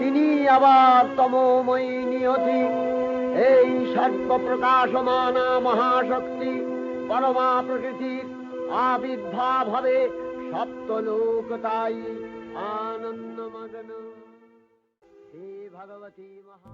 তিনি আবার তমময়ী নিয়তি। এই সর্বপ্রকাশমানা মহাশক্তি পরমা প্রকৃতির আবির্ভাব হবে সপ্তলোক তাই আনন্দমগ্ন। হে ভগবতী মহা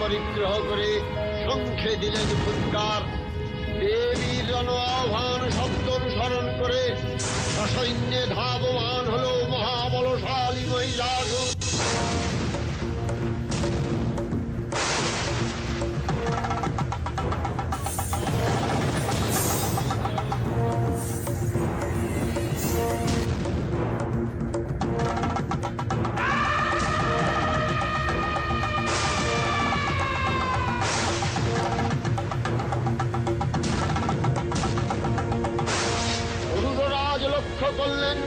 পরিগ্রহ করে শঙ্খে দিলেন ফুৎকার দেবীর জন আহ্বান শব্দ অনুসরণ করে সসৈন্যে ধাবমান হলো মহাবলশালী মহিষাসুর লক্ষ্য করলেন